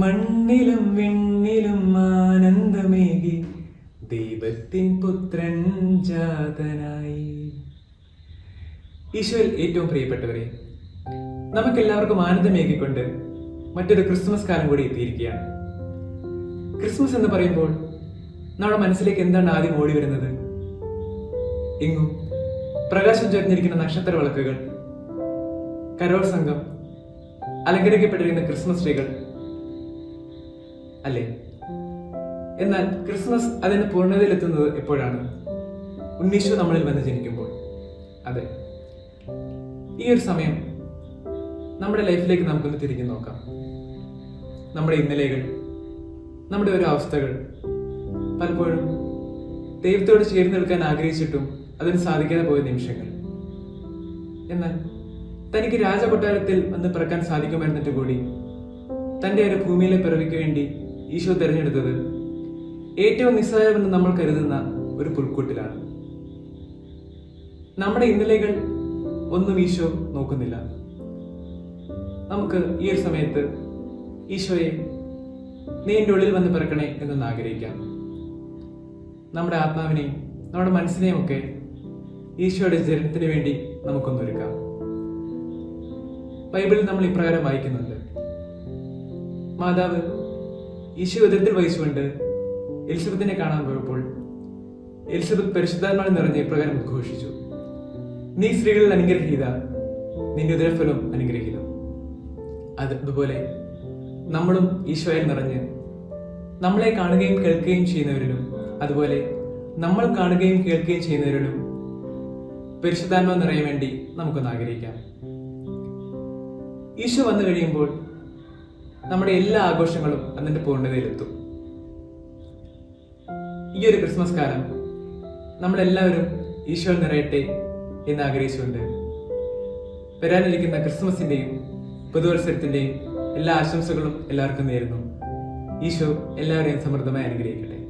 മണ്ണിലും വിണ്ണിലും ആനന്ദമേകി ദൈവത്തിൻ പുത്രൻ ജാതനായി. ഈശോയിൽ ഏറ്റവും പ്രിയപ്പെട്ടവരെ നമുക്കെല്ലാവർക്കും ആനന്ദമേകിക്കൊണ്ട് മറ്റൊരു ക്രിസ്മസ് കാലം കൂടി എത്തിയിരിക്കുകയാണ്. ക്രിസ്മസ് എന്ന് പറയുമ്പോൾ നമ്മുടെ മനസ്സിലേക്ക് എന്താണ് ആദ്യം ഓടി വരുന്നത്? എങ്ങും പ്രകാശം ചേർന്നിരിക്കുന്ന നക്ഷത്ര വിളക്കുകൾ കരോൾ സംഘം അലങ്കരിക്കപ്പെട്ടിരിക്കുന്ന ക്രിസ്മസ് ട്രീകൾ അല്ലേ? എന്നാൽ ക്രിസ്മസ് അതിന്റെ പൂർണതയിലെത്തുന്നത് എപ്പോഴാണ്? ഉണ്ണീശു നമ്മളിൽ വന്ന് ജനിക്കുമ്പോൾ. അതെ. ഈ ഒരു സമയം നമ്മുടെ ലൈഫിലേക്ക് നമുക്കൊന്ന് തിരിഞ്ഞു നോക്കാം. നമ്മുടെ ഇന്നലെകൾ നമ്മുടെ ഓരോ അവസ്ഥകൾ. പലപ്പോഴും ദൈവത്തോട് ചേർന്ന് നിൽക്കാൻ ആഗ്രഹിച്ചിട്ടും അതിന് സാധിക്കാതെ പോയ നിമിഷങ്ങൾ. എന്നാൽ തനിക്ക് രാജകൊട്ടാരത്തിൽ വന്ന് പിറക്കാൻ സാധിക്കുമായിരുന്നിട്ട് കൂടി തന്റെ ഒരു ഭൂമിയിലെ പിറവിക്ക് വേണ്ടി ഈശോ തിരഞ്ഞെടുത്തത് ഏറ്റവും നിസ്സാരമെന്ന് നമ്മൾ കരുതുന്ന ഒരു പുൽക്കൂട്ടിലാണ്. നമ്മുടെ ഇന്നലെകൾ ഒന്നും ഈശോ നോക്കുന്നില്ല. നമുക്ക് ഈ ഒരു സമയത്ത് ഈശോയെ നീ എന്റെ ഉള്ളിൽ വന്ന് പിറക്കണേ എന്നൊന്ന് ആഗ്രഹിക്കാം. നമ്മുടെ ആത്മാവിനെയും നമ്മുടെ മനസ്സിനെയും ഒക്കെ ഈശോയുടെ ജനനത്തിന് വേണ്ടി നമുക്കൊന്നൊരുക്കാം ബൈബിളിൽ നമ്മൾ ഇപ്രകാരം വായിക്കുന്നുണ്ട്. മാതാവ് ഈശോ ഉദരത്തിൽ വഹിച്ചുകൊണ്ട് എലിസബത്തിനെ കാണാൻ പോയപ്പോൾ എലിസബത്ത് പരിശുദ്ധാത്മാവിൽ നിറഞ്ഞ് ഇപ്രകാരം ഉദ്ഘോഷിച്ചു നീ സ്ത്രീകളിൽ അനുഗ്രഹീത നിന്റെ ഉദരഫലം അനുഗ്രഹീതം. അത് അതുപോലെ നമ്മളും ഈശോയിൽ നിറഞ്ഞ് നമ്മളെ കാണുകയും കേൾക്കുകയും ചെയ്യുന്നവരിലും അതുപോലെ നമ്മൾ കാണുകയും കേൾക്കുകയും ചെയ്യുന്നവരിലും പരിശുദ്ധാത്മാവ് നിറയാൻ വേണ്ടി നമുക്കൊന്ന് ആഗ്രഹിക്കാം. ഈശോ വന്നു കഴിയുമ്പോൾ നമ്മുടെ എല്ലാ ആഘോഷങ്ങളും അതിന്റെ പൂർണതയിലെത്തും. ഈ ഒരു ക്രിസ്മസ് കാലം നമ്മളെല്ലാവരും ഈശോയിൽ നിറയട്ടെ എന്ന് ആഗ്രഹിച്ചുകൊണ്ട് വരാനിരിക്കുന്ന ക്രിസ്മസിന്റെയും പുതുവത്സരത്തിന്റെയും എല്ലാ ആശംസകളും എല്ലാവർക്കും നേരുന്നു. ഈശോ എല്ലാവരെയും സമൃദ്ധമായി അനുഗ്രഹിക്കട്ടെ.